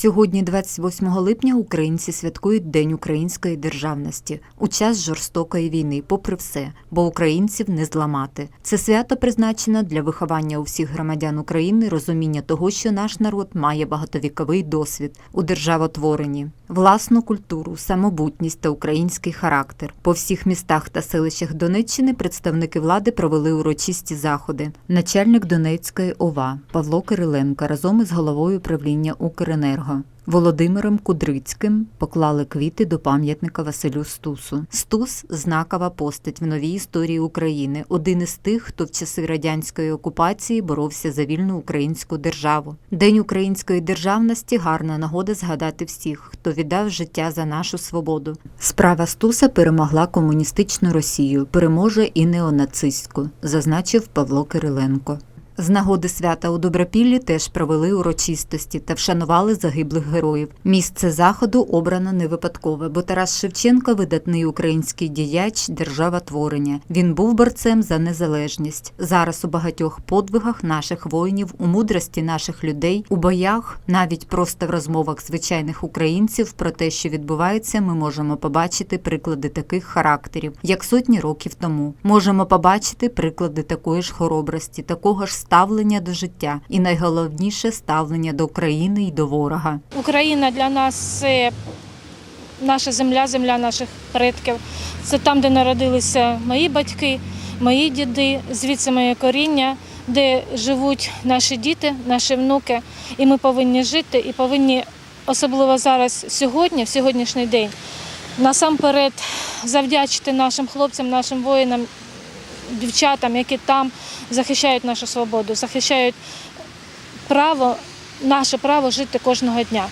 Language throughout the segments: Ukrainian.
Сьогодні, 28 липня, українці святкують День української державності у час жорстокої війни, попри все, бо українців не зламати. Це свято призначено для виховання у всіх громадян України розуміння того, що наш народ має багатовіковий досвід у державотворенні, власну культуру, самобутність та український характер. По всіх містах та селищах Донеччини представники влади провели урочисті заходи. Начальник Донецької ОВА Павло Кириленко разом із головою управління Укренерго Володимиром Кудрицьким поклали квіти до пам'ятника Василю Стусу. Стус знакова постать в новій історії України, один із тих, хто в часи радянської окупації боровся за вільну українську державу. День української державності гарна нагода згадати всіх, хто віддав життя за нашу свободу. Справа Стуса перемогла комуністичну Росію, переможе і неонацистську, зазначив Павло Кириленко. З нагоди свята у Добропіллі теж провели урочистості та вшанували загиблих героїв. Місце заходу обрано не випадкове, бо Тарас Шевченко видатний український діяч державотворення. Він був борцем за незалежність. Зараз у багатьох подвигах наших воїнів, у мудрості наших людей, у боях, навіть просто в розмовах звичайних українців про те, що відбувається, ми можемо побачити приклади таких характерів, як сотні років тому. Можемо побачити приклади такої ж хоробрості, такого ж ставлення до життя, і найголовніше ставлення до країни і до ворога. Україна для нас це наша земля, земля наших предків. Це там, де народилися мої батьки, мої діди, звідси моє коріння, де живуть наші діти, наші внуки. І ми повинні жити і повинні, особливо зараз, сьогодні, в сьогоднішній день, насамперед завдячити нашим хлопцям, нашим воїнам, дівчатам, які там захищають нашу свободу, захищають право, наше право жити кожного дня.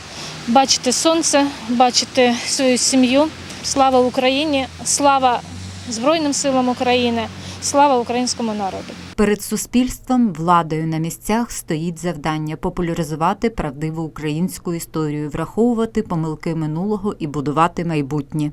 Бачити сонце, бачити свою сім'ю. Слава Україні, слава Збройним силам України, слава українському народу. Перед суспільством, владою на місцях стоїть завдання популяризувати правдиву українську історію, враховувати помилки минулого і будувати майбутнє.